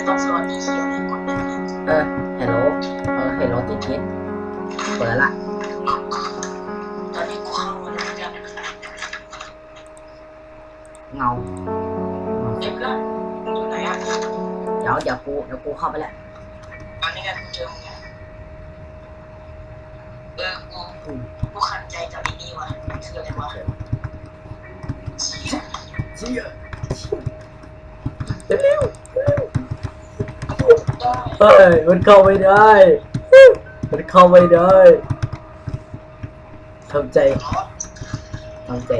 ไม่ต้องสวัสดีเขียวเลยกดได้เลยเออฮัลโหลเออฮัลโหลติดทิศเปิดละตอนนี้กูเข้ามาแล้วกันเงาเด็กละอยู่ไหนอะเดี๋ยวเดี๋ยวกูเดี๋ยวกูเข้าไปแล้วอันนี้กันกูเจอมึงไงเออกูอืมกูขัดใจกับอีนี่ว่ะมันคืออะไรวะเชี่ยเชี่ยเร็วได้ เฮ้ยมันเข้าไม่ได้ มันเข้าไม่ได้ทำใจเหรอทำใจ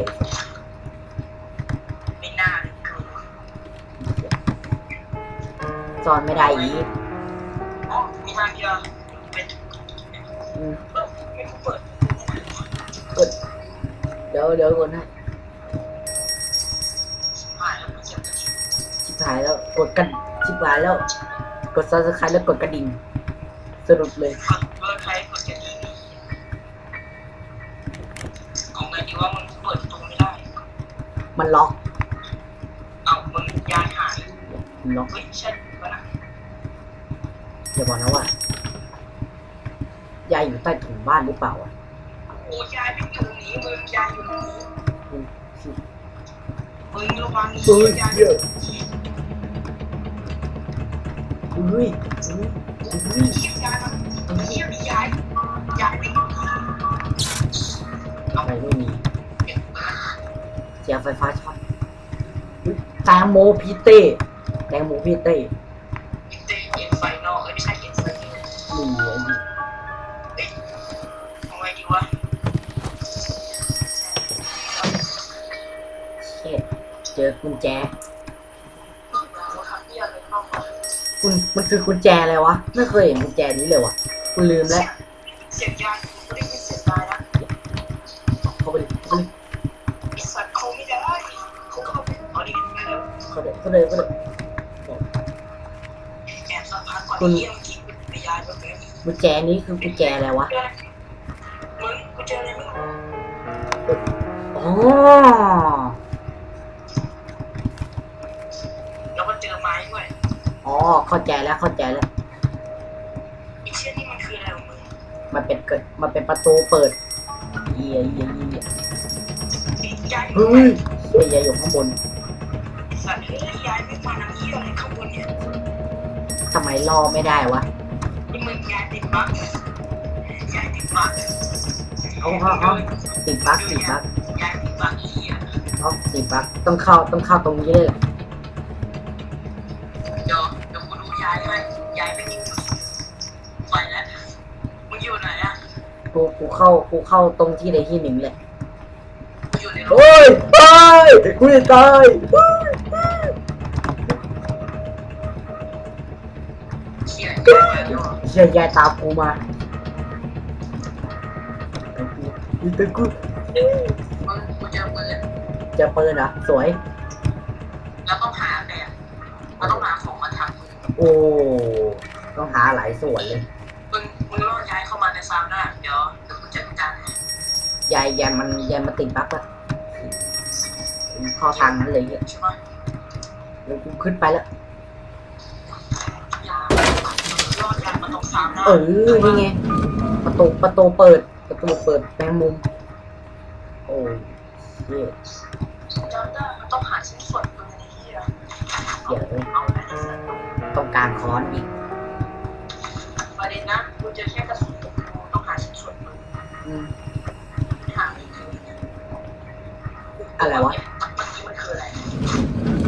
ไม่น่าเลยกูซ่อนไม่ได้อีกอ๋อมีทางเดียวเป็นอืมเออไม่กูเปิดกดเดี๋ยวเดี๋ยวกดให้หายแล้วกูเจ็บจะทิ้งชิบหายแล้วกดกันชิบหายแล้ว กดซับสไครต์แล้วกดกระดิ่ง สรุปเลยกดเบอร์ใครกดจะดีนี่เอาไงดีว่ามึงเปิดประตูไม่ได้ มันล็อกเอามึงย้ายหายมันล็อกเฮ้ยใช่ปะนะอย่าบอกนะว่ายายอยู่ใต้ถุนบ้านหรือเปล่าอะโอ้ยายไม่อยู่ตรงนี้มึงยายอยู่ตรงนี้อืมชิมึงระวังนี้เฮ้ยยาย เยอะเฮ้ยเฮ้ยเฮ้ยเทียบยายมันเทียบยายยายไม่อยู่อะไรไม่มีเก็บมาเสียงไฟฟ้าช็อตอุ๊ยแตงโมพีเต้แตงโมพีเต้อินเตอร์เอ็นไฟนอลเอ้ยไม่ใช่เอ็นไฟนอลนี่ไอ้นี่เอ้ยเอาไงดีวะเช่เจอกุญแจ เราทำเพี้ยอะไรเข้ามา คุณมันคือกุญแจอะไรวะ ไม่เคยเห็นกุญแจนี้เลยวะกูลืมแล้วเสียงยายกูได้ยินเสียงยายนะเข้าไปเลยเขาไปเลยไอสัตว์เขาไม่ได้เขาเข้าไปเอาดิไปแล้วเข้าเลยเข้าเลยเข้าเลยแอบสักพักก่อนเยี่ยมที่ไปยายไปเลยกุญแจนี้คือกุญแจอะไรวะมึงกูเจอะไรมึงอ๋อ แล้วก็เจอไม้ด้วย อ๋อ เข้าใจแล้วเข้าใจแล้วไอ้เชี่ยนี่มันคืออะไรของมึงมันเป็นเกิดมันเป็นประตูเปิดเยียเยียเยียไอ้ยายเฮ้ยเฮ้ยยายอยู่ข้างบนสัตว์เฮ้ยยายไม่มาทางเยี่ยอะไรข้างบนเนี่ยทำไมล่อไม่ได้วะนี่มึงยายติดบั๊กยายติดบั๊กเอาเอาเอาติดบั๊กติดบั๊กยายติดบั๊กไอ้เหี้ยเอาติดบั๊กต้องเข้าต้องเข้าตรงนี้เลยแหละ กูกูเข้ากูเข้าตรงที่ใดที่หนึ่งเลยกูอยู่ในรถโอ้ยตายกูจะตายเชี่ยยายมาแล้วเชี่ยยายตามกูมาแต่กูมึงกูเจอปืนเจะปืนเหรอะสวยแล้วต้องหาแบบเราต้องหาของมาทำมึงโอ้ต้องหาหลายส่วนเลย ดี๋ยวเดี๋ยวกูจัดการให้ยายยายมันยายมันติดบั๊กละเข้าทางนั้นเลยเนี่ยใช่ปะแล้วกูขึ้นไปแล้ว ยายล่อย้ายมาตรงซาวน่าเออ นี่ไง ประตู ประตูเปิด ประตูเปิดแมงมุม โอ้ยเชี่ยจำได้มันต้องหาชิ้นส่วนปืนในที่อะเดี๋ยวเลยเอาไปในสัตว์ต้องการค้อนอีกประเด็นนะกูเจอแค่กระสุนกับกูต้องหาชิ้นส่วนปืน อืม หาไม่เจอเนี่ย อะไรวะ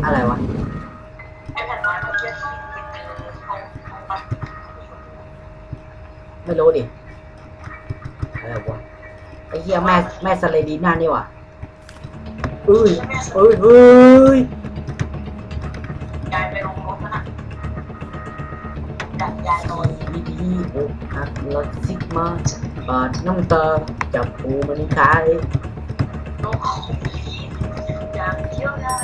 อะไรวะ ไม่รู้ดิ อะไรวะ ไอ้เหี้ยแม่แม่สเลดีน่านี่วะเอ้ยเอ้ยเอ้ยยายไปลงรถนอะดักยายนอนดีดีๆอกหักรถซิกมาบาดน้ำตาจับปูมันขายโเดียวได้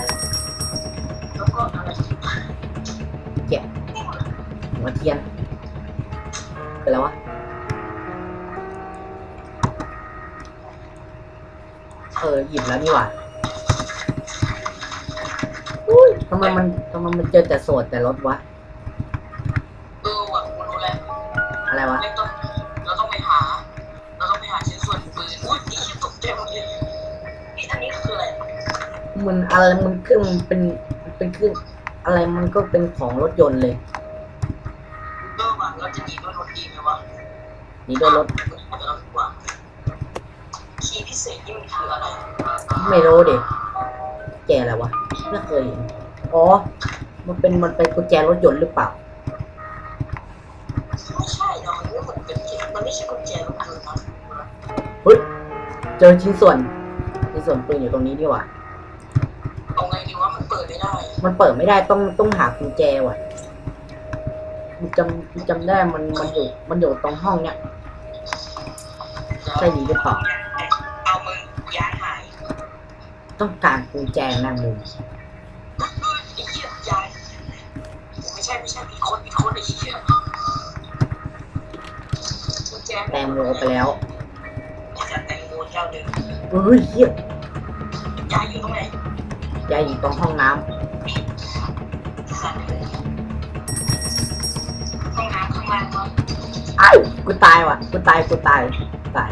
แล้วก็อะไรแกะหัวเทียนคืออะไรวะเออหยิบแล้วนี่หว่าอุ้ยทำไมมันทำไมมันเจอแต่โสดแต่รถวะอะไรวะไม่ต้องเราต้องไปหา เราต้องไปหาชิ้นส่วนปืนอุ้ยนี่ตกใจหมดเลยนี่อันนี้คืออะไร มันอะไรมันเครื่องมันเป็นมันเป็นเครื่องอะไรมันก็เป็นของรถยนต์เลยเบอร์ว่าเราจะหนีด้วยรถดีไหมวะนี่ด้วยรถอาจจะเราดีกว่าคีย์พิเศษนี่มันคืออะไรไม่รู้ดิแกอะไรวะไม่เคยเห็นอ๋อ มันเป็นมันเป็นกุญแจรถยนต์หรือเปล่า ไม่ใช่นะมันไม่เหมือนเป็นมันไม่ใช่กุญแจรถยนต์นะเฮ้ย เจอชิ้นส่วนชิ้นส่วนปืนอยู่ตรงนี้ดีกว่าเอาไงดีว่ามันเปิดไม่ได้ มันเปิดไม่ได้ต้องต้องหากุญแจว่ะกูจำกูจำได้มันมันอยู่มันอยู่ตรงห้องเนี้ยใช่ดีหรือเปล่าเอามึงย้ายหายต้องการกุญแจแมงมุมไอ้เหี้ยย้ายไม่ใช่ไม่ใช่มีคนมีคนไอ้เหี้ยกุญแจแตงโมไปแล้วจะแตงโมเจ้าเดิมเฮ้ยเฮียยายอยู่ตรงไหน ยายอยู่ตรงห้องน้ำสัตว์เลยห้องน้ำข้างล่างก็อ้าวกูตายว่ะกูตายกูตายตาย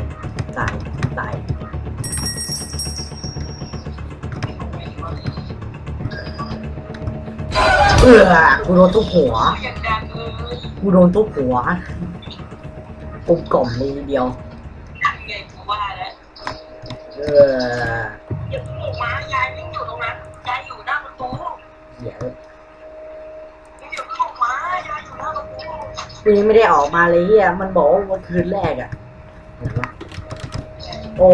ตายตายเออกูโดนทุบหัวยังดังเลยกูโดนทุบหัวกลมกล่อมเลยทีเดียวดังไงกูว่าแล้ว เออ เดี๋ยวมึงอย่าเพิ่งออกมายายอยู่หน้าประตูกูยังไม่ได้ออกมาเลยเฮียมันบอกว่าวันคืนแรกอะเห็นปะโอ้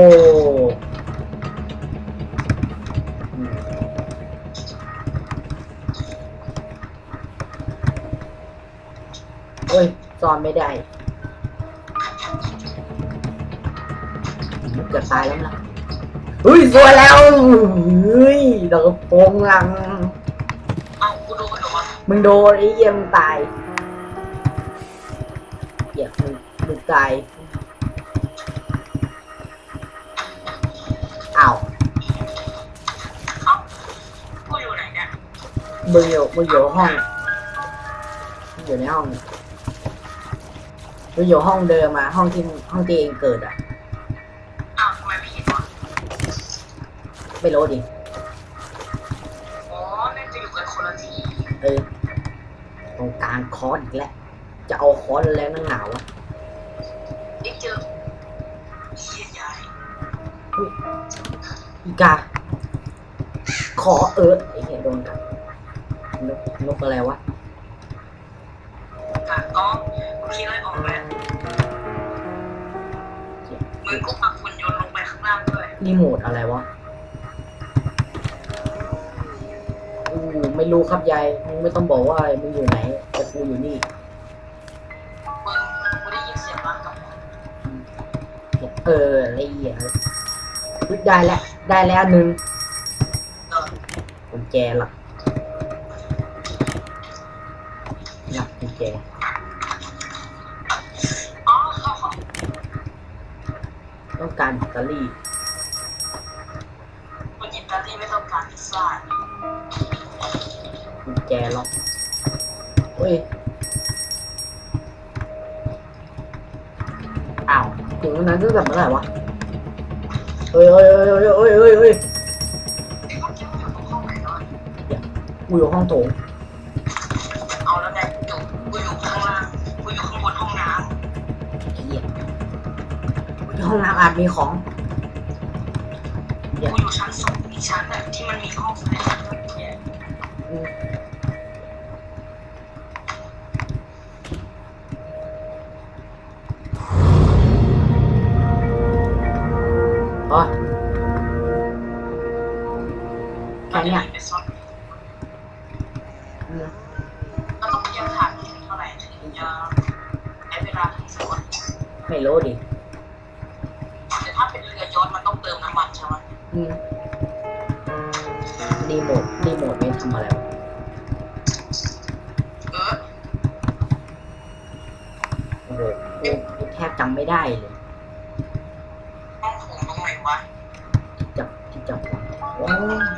โอ้ยซ่อนไม่ได้เกือบตายแล้วนะเฮ้ยสวยแล้วเฮ้ยเราก็โปงลัง เอ้ากูโดนเหรอวะมึงโดนไอ้เยี่ยมงตายเหี้ยมึงมึงตายอ้าวเอ้ากูอยู่ไหนเนี่ยมึงอยู่มึงอยู่ห้องมึงอยู่ในห้องมึงอยู่ห้องเดิมมาห้องที่มึงห้องที่เองเกิดอะอ้าวทำไมไม่เห็นวะไม่รู้ดิ เออตรงกลางคอร์สอีกแล้ว จะเอาคอร์สแล้วนั่งหนาวะได้เจอเฮียยายอีกา ขอเออไอ้เหี้ยโดนกัดนกนกอะไรวะกะก้องกูคิดอะไรออกแล้วมึงก็ปักหุ่นยนต์ลงไปข้างล่างด้วยรีโมทอะไรวะอือ ไม่รู้ครับยายมึงไม่ต้องบอกว่ามึงอยู่ไหนแต่กูอยู่นี่มึงกูได้ยินเสียงรักกับเอออะไรเหี้ยอุ๊ยได้แล้วได้แล้วอันหนึ่งเออกุญแจหลักหลักกุญแจอ๋อเข้าของต้องการแบตเตอรี่คนอิตาลีไม่ต้องการพิซซ่า กุญแจล็อกเฮ้ยอ้าวถึงวันนั้นตั้งแต่เมื่อไหร่วะเฮ้ยเฮ้ยเฮ้ยเฮ้ยเฮ้ยเฮ้ยไอ้คนที่อยู่ตรงห้องไหนเนาะกูอยู่ห้องโถงเอาแล้วไงอยู่กูอยู่ข้างล่างกูอยู่ข้างบนห้องน้ไอ้เหี้ยกูอยู่ห้องน้ำอาจมีของำกูอยู่ชั้นสองอีกชั้นน่ะที่มันมีห้องไฟ เนี่ยอืมอ๋อแค่เนี้ยไปซ่อนอืมแล้วต้องเตรียมถ่านเท่าไหร่ถึงจะใช้เวลาถึงสักวันไม่รู้ดิแต่ถ้าเป็นเรือยอชต์มันต้องเติมน้ำมันใช่ไหมอืม รีโมทรีโมทไม่ทำอะไรวะเออโอ้โหกูแทบจำไม่ได้เลยห้องโถงตรงไหนวะที่จับที่จับวะโอ้ย